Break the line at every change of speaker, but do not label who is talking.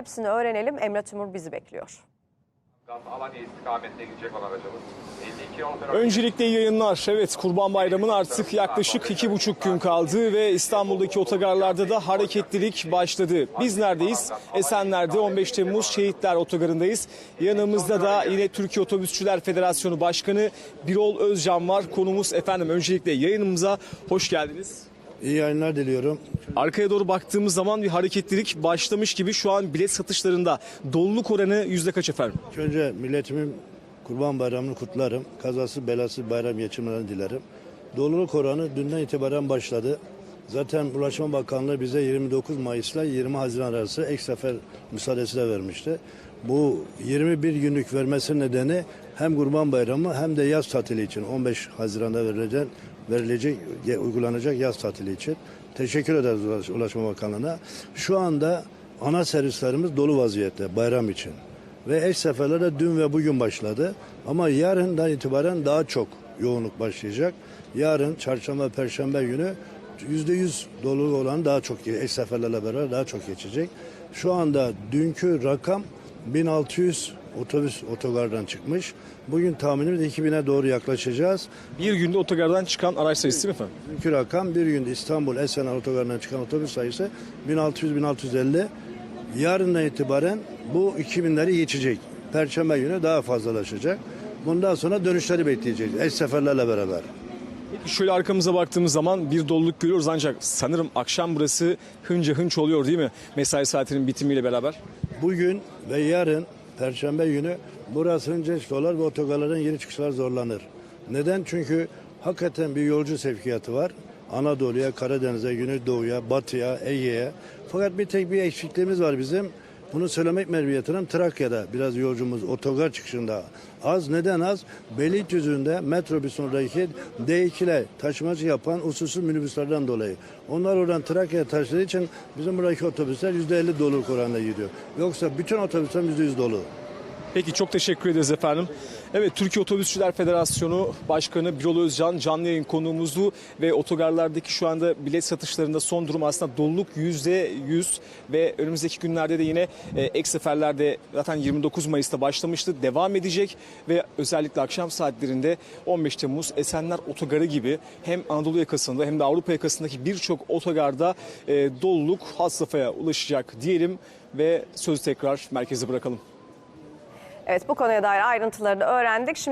Hepsini öğrenelim. Emre Timur bizi bekliyor.
Alanya istikametine gidecek olan aracımız. 52 10
Öncelikle iyi yayınlar. Evet Kurban Bayramı'nın artık yaklaşık iki buçuk gün kaldı ve İstanbul'daki otogarlarda da hareketlilik başladı. Biz neredeyiz? Esenler'de 15 Temmuz Şehitler Otogarı'ndayız. Yanımızda da yine Türkiye Otobüsçüler Federasyonu Başkanı Birol Özcan var. Konumuz efendim öncelikle yayınımıza hoş geldiniz.
İyi yayınlar diliyorum.
Arkaya doğru baktığımız zaman bir hareketlilik başlamış gibi şu an bilet satışlarında doluluk oranı yüzde kaç efendim?
İlk önce milletimin Kurban Bayramı'nı kutlarım. Kazası belası bayram geçirmelerini dilerim. Doluluk oranı dünden itibaren başladı. Zaten Ulaşma Bakanlığı bize 29 Mayıs'la 20 Haziran arası ek sefer müsaadesi de vermişti. Bu 21 günlük vermesinin nedeni hem Kurban Bayramı hem de yaz tatili için 15 Haziran'da verilecek, verilecek uygulanacak yaz tatili için. Teşekkür ederiz Ulaş- Ulaşma Bakanlığı'na. Şu anda ana servislerimiz dolu vaziyette bayram için. Ve eş seferler de dün ve bugün başladı. Ama yarından itibaren daha çok yoğunluk başlayacak. Yarın çarşamba, perşembe günü %100 dolu olan daha çok eş seferlerle beraber daha çok geçecek. Şu anda dünkü rakam 1600 otobüs otogardan çıkmış. Bugün tahminimiz 2000'e doğru yaklaşacağız.
Bir günde otogardan çıkan araç sayısı değil mi efendim?
Dünkü rakam bir günde İstanbul Esenler otogarından çıkan otobüs sayısı 1600-1650. Yarından itibaren bu 2000'leri geçecek. Perşembe günü daha fazlalaşacak. Bundan sonra dönüşleri bekleyeceğiz. Eş seferlerle beraber.
Şöyle arkamıza baktığımız zaman bir doluluk görüyoruz ancak sanırım akşam burası hınca hınç oluyor değil mi? Mesai saatinin bitimiyle beraber.
Bugün ve yarın Perşembe günü burası hınceç dolar ve otogarların geri çıkışlar zorlanır. Neden? Çünkü hakikaten bir yolcu sevkiyatı var. Anadolu'ya, Karadeniz'e, Güneydoğu'ya, Batı'ya, Ege'ye. Fakat bir tek bir eksikliğimiz var bizim. Bunu söylemek mecburiyetinin Trakya'da biraz yolcumuz otogar çıkışında az. Neden az? Beylikdüzü'nde metrobüsün oradaki D2 ile taşımacı yapan usulsüz minibüslerden dolayı. Onlar oradan Trakya'ya taşıdığı için bizim buradaki otobüsler %50 doluluk oranında gidiyor. Yoksa bütün otobüsler %100 dolu.
Peki çok teşekkür ederiz efendim. Evet Türkiye Otobüsçüler Federasyonu Başkanı Birol Özcan canlı yayın konuğumuzdu ve otogarlardaki şu anda bilet satışlarında son durum aslında doluluk %100 ve önümüzdeki günlerde de yine e, ek seferlerde zaten 29 Mayıs'ta başlamıştı devam edecek ve özellikle akşam saatlerinde 15 Temmuz Esenler Otogarı gibi hem Anadolu yakasında hem de Avrupa yakasındaki birçok otogarda e, doluluk has safhaya ulaşacak diyelim ve sözü tekrar merkeze bırakalım.
Evet bu konuya dair ayrıntılarını öğrendik. Şimdi